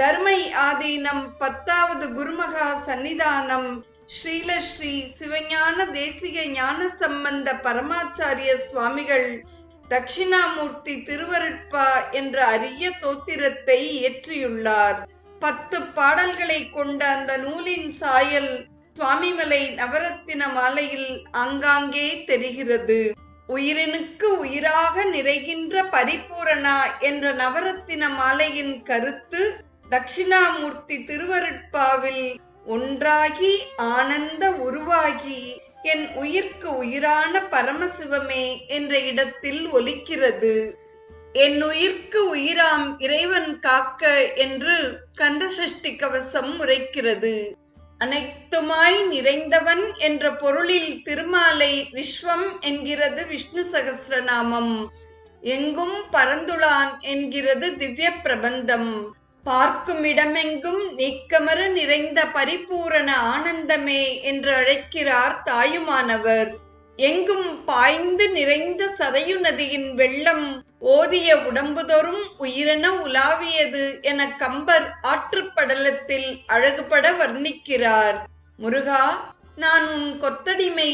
தர்மை ஆதீனம் பத்தாவது குருமகா சன்னிதானம். ஸ்ரீலஸ்ரீ சிவஞான தேசிக ஞான சம்பந்த பரமாச்சாரிய சுவாமிகள் தட்சிணாமூர்த்தி திருவருட்பா என்ற அரிய தோத்திரத்தை இயற்றியுள்ளார். பத்து பாடல்களை கொண்ட அந்த நூலின் சாயல் சுவாமிமலை நவரத்தின மாலையில் ஆங்காங்கே தெரிகிறது. உயிரினுக்கு உயிராக நிறைகின்ற பரிபூரணா என்ற நவரத்தின மாலையின் கருத்து தட்சிணாமூர்த்தி திருவருட்பாவில் ஒன்றாகி ஆனந்த உருவாகி என் உயிர்க்கு உயிரான பரமசிவமே என்ற இடத்தில் ஒலிக்கிறது. என் உயிர்க்கு உயிராம் இறைவன் காக்க என்று கந்தசஷ்டி கவசம் உரைக்கிறது. அனைத்துமாய் நிறைந்தவன் என்ற பொருளில் திருமாலை விஸ்வம் என்கிறது விஷ்ணு சகசிரநாமம். எங்கும் பரந்துளான் என்கிறது திவ்ய பிரபந்தம். பார்க்கும் இடமெங்கும் நீக்கமர நிறைந்த பரிபூரண ஆனந்தமே என்று அழைக்கிறார் தாயுமானவர். எங்கும் பாய்ந்து நிறைந்த சதையு நதியின் வெள்ளம் ஓதிய உடம்புதோறும் உயிரென உலாவியது என கம்பர் ஆற்றுப்படலத்தில் அழகுபட வர்ணிக்கிறார். முருகா நான் உன் கொத்தடிமை